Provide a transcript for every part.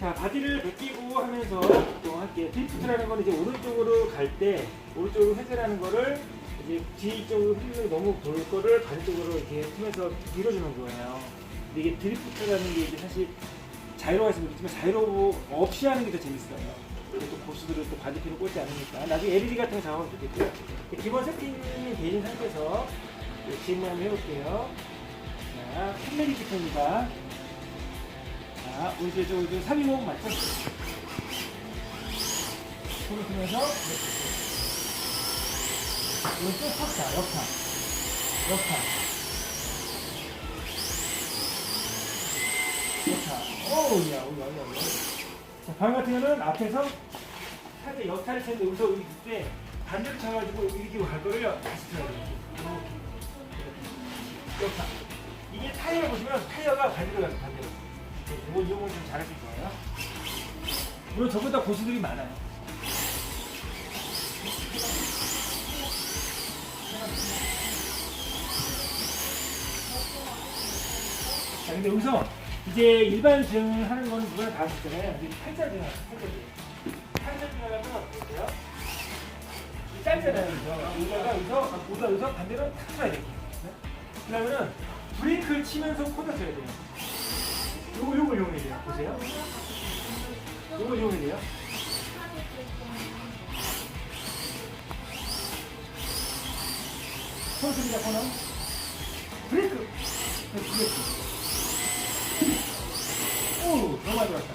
자, 바디를 벗기고 하면서 또 할게요. 드리프트라는 건 이제 오른쪽으로 갈 때, 오른쪽으로 회전하는 거를 이제 뒤쪽으로 휘리를 너무 돌 거를 반쪽으로 이렇게 틀면서 밀어주는 거예요. 근데 이게 드리프트라는 게 이제 사실 자유로가 있으면 그렇지만 자유로 없이 하는 게 더 재밌어요. 또 고수들은 또 바디핀을 꽂지 않으니까 나중에 LED 같은 거 작업하면 좋겠고요. 기본 세팅이 되는 상태에서 지금 한번 해볼게요. 자, 캔메리 기포입니다. 자, 오른쪽 오른쪽 320 맞죠? 손을 쓰면서 오른쪽 확타, 역타, 역타, 역타. 오우야, 오우야, 오우야. 자, 방 같은 경우는 앞에서 살짝 역타를 쳤는데 여기서 여기 때 반대로 쳐가지고 이렇게 갈 거를 다시 쳐야 돼요. 이렇게. 역타. 이게 타이어 보시면 타이어가 반대로 가요, 반대로. 이거 이용을 좀 잘하실 거예요. 물론 저보다 고수들이 많아요. 자, 근데 여기서 이제 일반 등 하는 건 누구나 다 하시잖아요. 근데 팔자 등 하세요, 팔자 등. 팔자 등 하려면 어때요? 이 짧잖아요, 여기서. 여기다가 여기서, 보다 여기서 반대로 탁 쳐야 돼요. 네? 그러면은 브레이크를 치면서 쳐야 돼요. 요거 요거 돼요. 보세요. 요거 돼요. 손수리 잡고는 브레이크. 네, 브레이크. 오, 너무 들어갔다.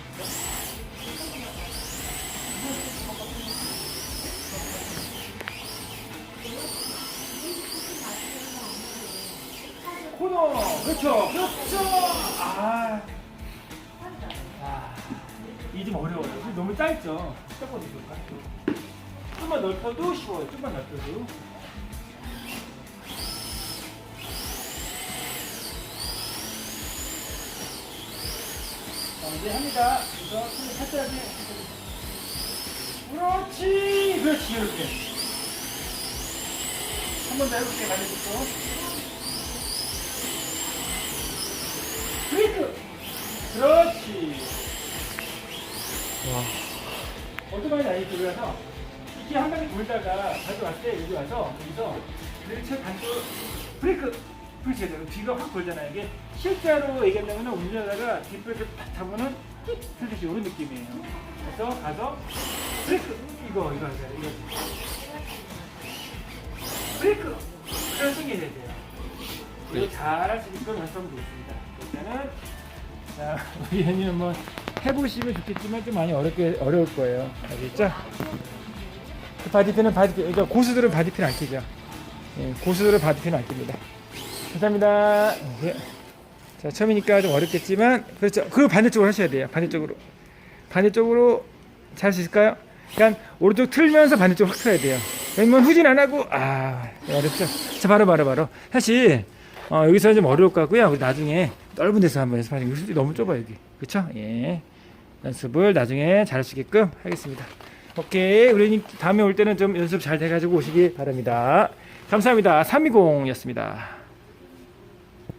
코너, 그렇죠, 그렇죠. 아, 아, 이게 좀 어려워요. 너무 짧죠. 볼까? 좀만 넓혀도 쉬워요. 좀만 넓혀도. 자, 이제 합니다. 그래서 손을 살짝 이렇게. 그렇지, 그렇지, 이렇게. 한 번 더 해볼게요, 반대쪽도. 오토바이 아니 돌려서 이게 한 바퀴 돌다가 가져왔을 때 여기 와서 여기서 브레이크 반쪽 브레이크 그렇지 해야 뒤가 확 돌잖아요. 이게 실제로 얘기한다면 운전하다가 뒷브레이크 딱 잡으면 띡 틀듯이 이런 느낌이에요. 그래서 가서 브레이크 이거 이거 하세요 이거. 브레이크! 그런 생겨야 돼요. 이거 잘할 수 있도록 연습하면 되겠습니다. 일단은 자 우리 현이는 한번 해보시면 좋겠지만 좀 많이 어렵게 어려울 거예요. 알겠죠? 그 바디핀은 바디핀 그러니까 고수들은 바디핀 안 끼죠? 예, 고수들은 바디핀 안 낍니다. 감사합니다. 예. 자 처음이니까 좀 어렵겠지만 그렇죠. 그 반대쪽으로 하셔야 돼요. 반대쪽으로. 반대쪽으로 잘 할 수 있을까요? 그냥 오른쪽 틀면서 반대쪽 확 틀어야 돼요. 왜냐면 후진 안 하고 아 어렵죠. 자 바로 바로 바로. 사실 어, 여기서는 좀 어려울 것 같고요. 나중에 넓은 데서 한번 여기 솔직히 너무 좁아요 여기. 그쵸? 예 연습을 나중에 잘할 수 있게끔 하겠습니다. 오케이. 우리 다음에 올 때는 좀 연습 잘 돼가지고 오시기 바랍니다. 감사합니다. 320이었습니다